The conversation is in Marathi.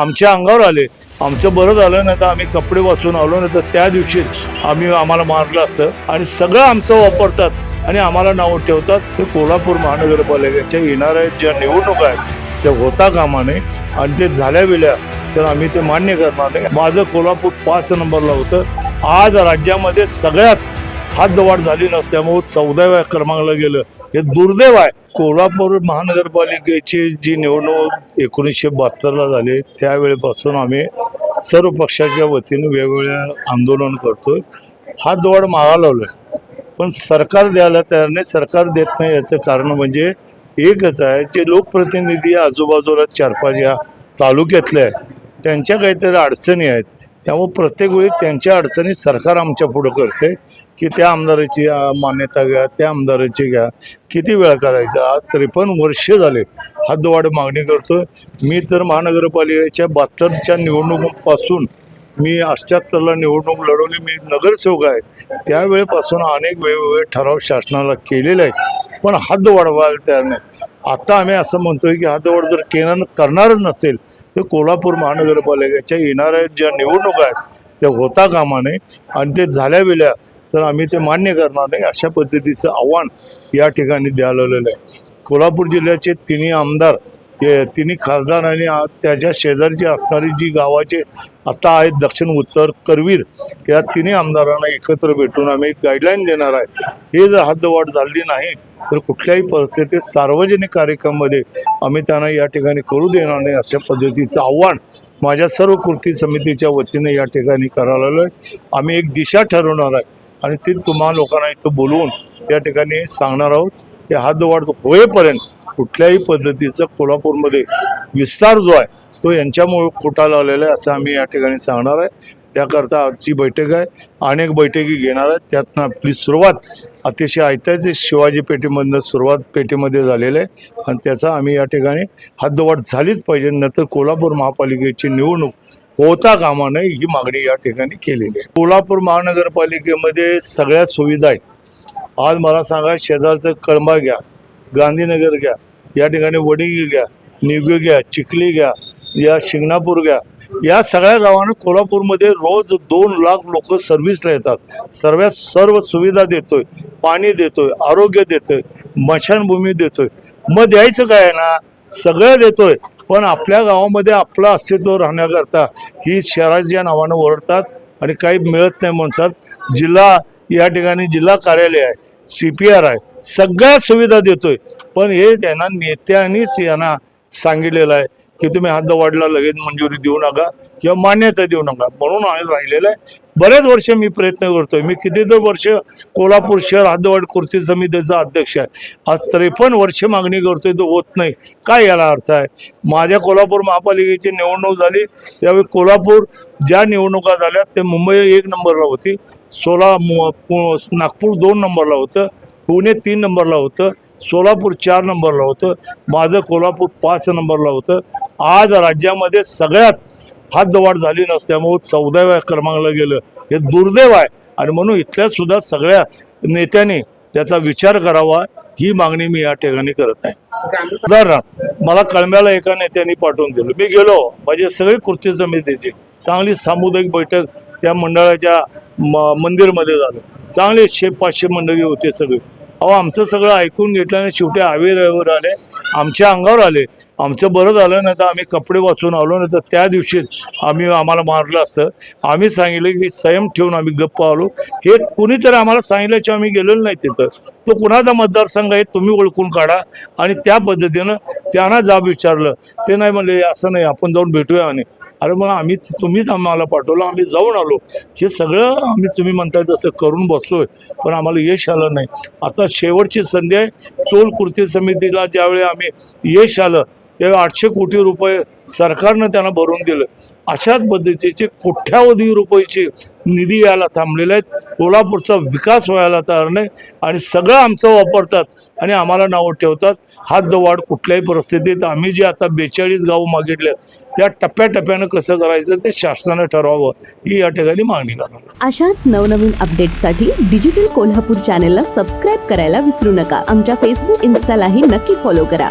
आमच्या अंगावर आले. आमचं बरं झालं नाही तर आम्ही कपडे वाचून आलो नाही तर त्या दिवशी आम्ही आम्हाला मारलं असतं. आणि सगळं आमचं वापरतात आणि आम्हाला नावं ठेवतात. ते कोल्हापूर महानगरपालिकेच्या येणाऱ्या ज्या निवडणुका आहेत त्या होता कामा नये आणि ते झाल्या वेळा तर आम्ही ते मान्य करणार नाही. माझं कोल्हापूर पाच नंबरला होतं. आज राज्यामध्ये सगळ्यात हातदवाड झाली नसल्यामुळे चौदाव्या क्रमांकाला गेलं. हे दुर्दैव आहे. कोल्हापूर महानगरपालिकेची जी निवडणूक एकोणीसशे बहात्तरला झाली त्यावेळेपासून आम्ही सर्व पक्षाच्या वतीने वेगवेगळ्या आंदोलन करतोय. हातदवाड मागा लावलोय पण सरकार द्यायला तयार नाही सरकार देत नाही याचं कारण म्हणजे एकच आहे जे लोकप्रतिनिधी आजूबाजूला चार पाच या तालुक्यातले आहेत त्यांच्या काहीतरी अडचणी आहेत. त्यामुळे प्रत्येक वेळी त्यांच्या अडचणी सरकार आमच्या पुढं करते. की त्या आमदाराची मान्यता घ्या त्या आमदाराची घ्या. किती वेळ करायचं? आज तरी पण वर्ष झाले हद्दवाढ मागणी करतो मी तर महानगरपालिकेच्या बहात्तरच्या निवडणुकीपासून मी अठ्याहत्तरला निवडणूक लढवली. मी नगरसेवक आहे. त्यावेळेपासून अनेक वेगवेगळे ठराव शासनाला केलेले आहेत. पण हद्द वाढवायला तयार नाही आता आम्ही असं म्हणतोय की हद्दवाढ जर केनं करणारच नसेल तर कोल्हापूर महानगरपालिकेच्या येणाऱ्या ज्या निवडणुका आहेत त्या होता कामा नये. आणि ते झाल्या वेळा तर आम्ही ते मान्य करणार नाही. अशा पद्धतीचं आव्हान या ठिकाणी द्यालेलं आहे. कोल्हापूर जिल्ह्याचे तिन्ही आमदार हे तिन्ही खासदार आणि त्याच्या शेजारची असणारी जी गावाचे आता आहेत दक्षिण उत्तर करवीर या तिन्ही आमदारांना एकत्र भेटून आम्ही एक गाईडलाईन देणार आहे. हे जर हद्दवाढ झाली नाही तर कुठल्याही परिस्थितीत सार्वजनिक कार्यक्रमामध्ये आम्ही त्यांना या ठिकाणी करू देणार नाही अशा पद्धतीचं आव्हान माझ्या सर्व कृती समितीच्या वतीने या ठिकाणी करायला आलो आहे आम्ही एक दिशा ठरवणार आहे आणि ती तुम्हा लोकांना इथं बोलवून त्या ठिकाणी सांगणार आहोत की हातवाढ होईपर्यंत कुठल्याही पद्धतीचं कोल्हापूरमध्ये विस्तार जो आहे तो यांच्यामुळे खोटाला आलेला आहे असं आम्ही या ठिकाणी सांगणार आहे. त्याकरता आजची बैठक आहे. अनेक बैठकी घेणार आहेत. त्यातनं आपली सुरुवात अतिशय ऐतिहासिक शिवाजी पेठेमधनं सुरुवात पेठेमध्ये झालेलं आहे. आणि त्याचा आम्ही या ठिकाणी हद्दवाढ झालीच पाहिजे. नंतर कोल्हापूर महापालिकेची निवडणूक होता कामा नये ही मागणी या ठिकाणी केलेली आहे. कोल्हापूर महानगरपालिकेमध्ये सगळ्या सुविधा आहेत. आज मला सांगा शेजारचं कळंबा घ्या गांधीनगर घ्या या ठिकाणी वडिंगी घ्या निवगी घ्या चिखली घ्या या शिंगणापूर घ्या या सगळ्या गावांना कोल्हापूरमध्ये रोज दोन लाख लोक सर्व्हिसला येतात. सर्व सर्व सुविधा देतोय. पाणी देतोय आरोग्य देतोय मशानभूमी देतोय. मग द्यायचं काय आहे ना? सगळं देतोय. पण आपल्या गावामध्ये आपलं अस्तित्व राहण्याकरता ही शहराच्या नावानं ओरडतात आणि काही मिळत नाही म्हणतात. जिल्हा या ठिकाणी जिल्हा कार्यालय आहे सी पी आर आहे. सगळ्या सुविधा देतोय. पण हे त्यांना नेत्यांनीच यांना सांगितलेलं आहे. की तुम्ही हद्दवाढला लगेच मंजुरी देऊ नका किंवा मान्यता देऊ नका. म्हणून आम्ही राहिलेलं आहे. बरेच वर्ष मी प्रयत्न करतोय. मी कितीतरी वर्ष कोल्हापूर शहर हद्दवाढ कृती समितीचा अध्यक्ष आहे. आज त्रेपन्न वर्ष मागणी करतोय तो होत नाही. काय याला अर्थ आहे? माझ्या कोल्हापूर महापालिकेची निवडणूक झाली. त्यावेळी कोल्हापूर ज्या निवडणुका झाल्या ते मुंबई एक नंबरला होती. सोला मु- नागपूर दोन नंबरला होतं. पुणे तीन नंबरला होतं. सोलापूर चार नंबरला होतं. माझं कोल्हापूर पाच नंबरला होतं. आज राज्यामध्ये सगळ्यात हातदवाढ झाली नसल्यामुळं चौदाव्या क्रमांकाला गेलं. हे दुर्दैव आहे. आणि म्हणून इथल्या सुद्धा सगळ्या नेत्यांनी त्याचा विचार करावा ही मागणी मी या ठिकाणी करत आहे उदाहरणार्थ मला कळम्याला एका नेत्यांनी पाठवून दिलं. मी गेलो माझे सगळे कृती समितीची चांगली सामुदायिक बैठक त्या मंडळाच्या म मंदिरमध्ये झालं. चांगले शे पाचशे मंडळी होते सगळे. अहो आमचं सगळं ऐकून घेतल्याने शेवटी आवेरावर आले. आमच्या अंगावर आले. आमचं बरं झालं नाही तर आम्ही कपडे वाचून आलो नाही तर त्या दिवशीच आम्ही आम्हाला मारलं असतं. आम्ही सांगितलं की संयम ठेवून आम्ही गप्प आलो. हे कुणीतरी आम्हाला सांगितल्याशिवाय आम्ही गेलेलो नाही तिथं. तो कुणाचा मतदारसंघ आहे तुम्ही ओळखून काढा. आणि त्या पद्धतीनं त्यांना जाब विचारलं. ते नाही म्हणले असं नाही आपण जाऊन भेटूया. आणि अरे मग आम्ही तुम्हीच आम्हाला पाठवलं आम्ही जाऊन आलो. हे सगळं आम्ही तुम्ही म्हणताय तसं करून बसलोय पण आम्हाला यश आलं नाही. आता शेवटची संधी आहे टोल कृती समितीला ज्यावेळी आम्ही यश आलं ते आठशे कोटी रुपये सरकारनं त्यांना भरून दिलं. अशाच पद्धतीचे कोट्यावधी रुपयाची निधी यायला थांबलेले आहेत. कोल्हापूरचा विकास व्हायला तयार नाही आणि सगळं आमचं वापरतात आणि आम्हाला नावं ठेवतात. हातदवाढ कुठल्याही परिस्थितीत आम्ही जे आता बेचाळीस गावं मागितल्यात त्या टप्प्याटप्प्यानं कसं करायचं ते शासनानं ठरवावं ही या ठिकाणी मागणी करणार. अशाच नवनवीन अपडेटसाठी डिजिटल कोल्हापूर चॅनेलला सबस्क्राईब करायला विसरू नका. आमच्या फेसबुक इन्स्टालाही नक्की फॉलो करा.